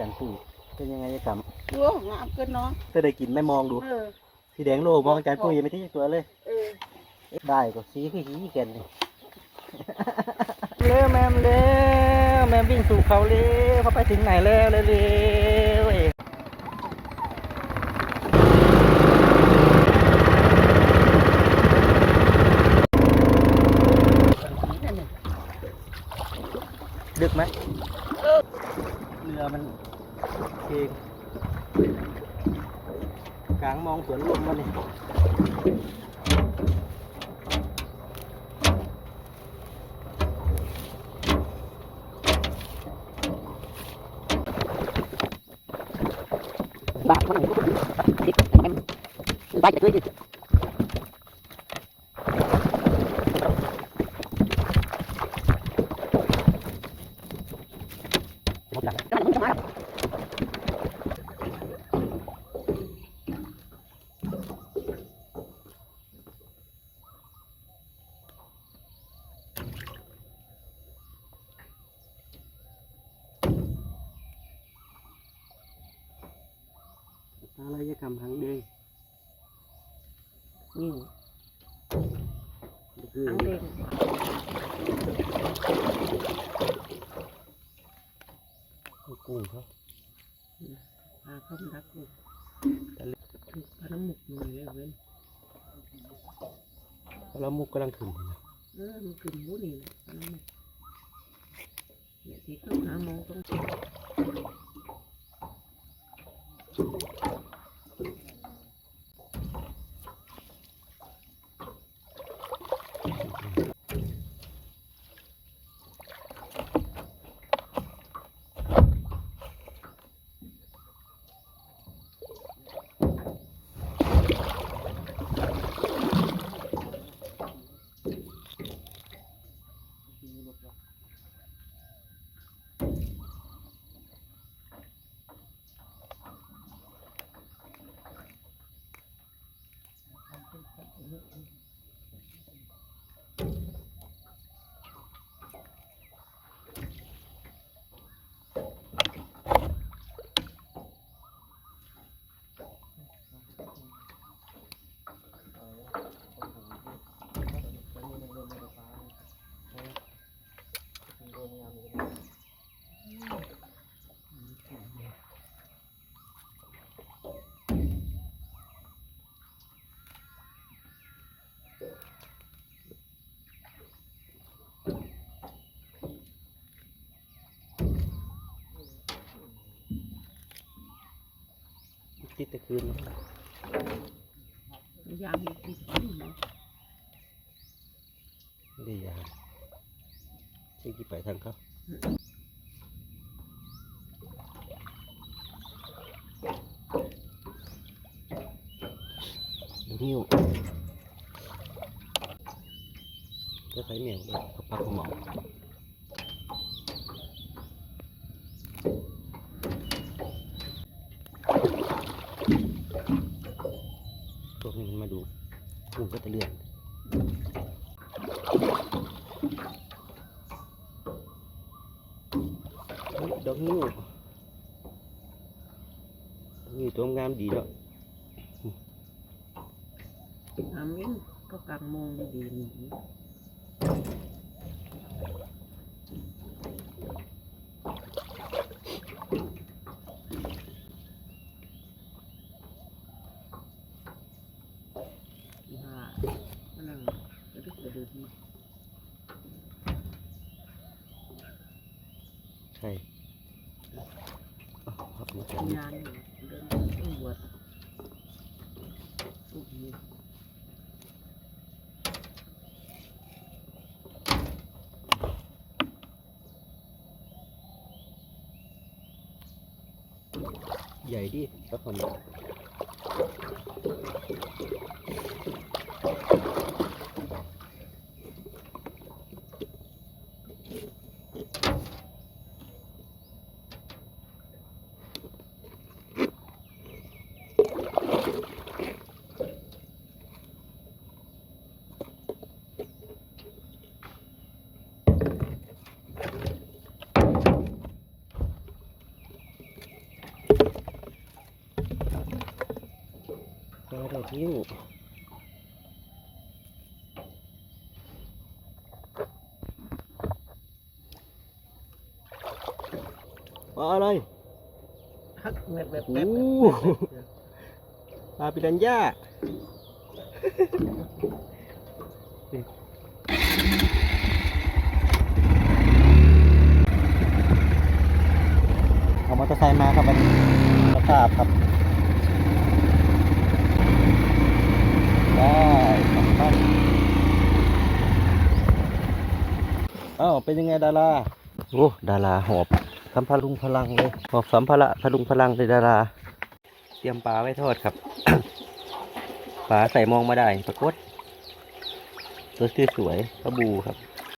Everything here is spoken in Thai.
จันทร์ปุ้ยเป็นยังไงจะกโอ้งามเกินเนาะำจะได้กินไม่มองดู เออ สีแดงโลมองอาจารย์ปุ้ยยังไม่ทิ้งตัวเลย เออได้ก็สีคือหีกันเลยเร็วแมมเร็วแมมวิ่งสู่เขาเร็วเขาไปถึงไหนแล้วเร็วเร็วเองดึกไหมเรือมันเองกลางมองสวนลมมาเนี่ย ba con này cũng thịt em ba chặt lưới đi một อะไรจะทำหางแดงนี่คือหางแดงกุ้งเขาหาข้าวรักกูถูกพน้ำหมกหน่อยเลยเว้ยแล้วมุกกำลังขึ้นอยู่นะเออมันขึ้นหมูนี่นะพน้ำหมกเนี่ยที่เข้าหาหมองตรง ติดต่คืนนะยามมีติดอยู่เนะด้ยาที่กี่ไปทางเขาหิ้วจะใส่เหนียวเลยเขาปักหมอพวกนี้มันมาดู กุ้งก็จะเลื่อนเฮ้ยดอกนิ้วนี่ตัวงามดีแล้วหามิ้งก็กลางโมงดีหนีฮะนั่งกระ ดึกกระดึกนี่ใช่อ้าวครับมาจากทำนี้งานอยู่เดินตำรวจลูกนี้ใหญ่ดิก็ มาดอกยิ้วปลาอะไร ฮักแบบแบบแบบ ปลาปิรันย่าเอามอเตอร์ไซค์มาครับวันนี้สภาพครับได้สองท่านอ้าวเป็นยังไงดาราโอ้ดาราหอบทำพลุงพลังเลยหอบสัมภาระพลุงพลังเลยดารา เตรียมปลาไว้ทอดครับ ปลาใส่มองมาได้ปรากฏตัวสวยๆปลาบูครับ